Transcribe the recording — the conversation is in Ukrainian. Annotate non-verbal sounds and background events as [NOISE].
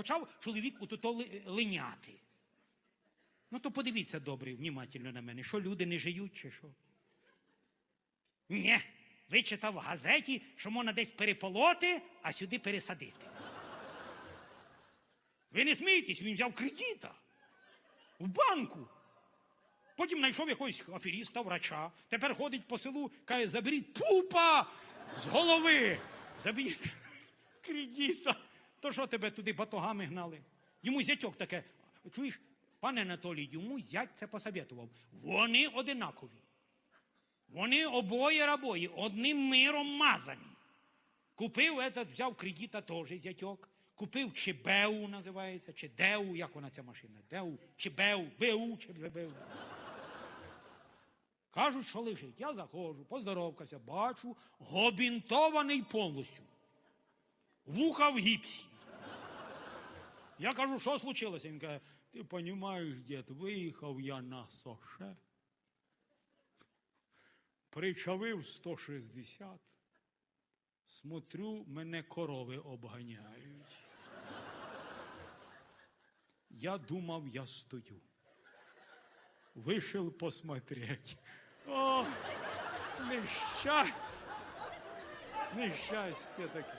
почав чоловік ото ли- линяти. Ну то подивіться добре, внімательно на мене, що люди не жиють чи що? Ні, вичитав в газеті, що можна десь переполоти, а сюди пересадити. Ви не смієтесь, він взяв кредита в банку. Потім знайшов якогось аферіста, врача. Тепер ходить по селу, каже, заберіть пупа з голови. Заберіть [LAUGHS] кредита. То що тебе туди батогами гнали? Йому зятьок таке. Чуєш, пане Анатолій, йому зять це посоветував. Вони одинакові. Вони обоє рабої, одним миром мазані. Купив этот, взяв кредита теж зятьок. Купив Чебеу, називається, чи Деу, як вона ця машина? Деу, Чебеу, Беу, чи Беу. Кажуть, що лежить. Я заходжу, поздоровкався, бачу, гобінтований повністю. Вуха в гіпсі. Я кажу, що случилося? Він каже, ти розумієш, дід, виїхав я на соше. Причавив 160. Смотрю, мене корови обганяють. Я думав, я стою. Вышел посмотреть. О, неща... нещастя таке.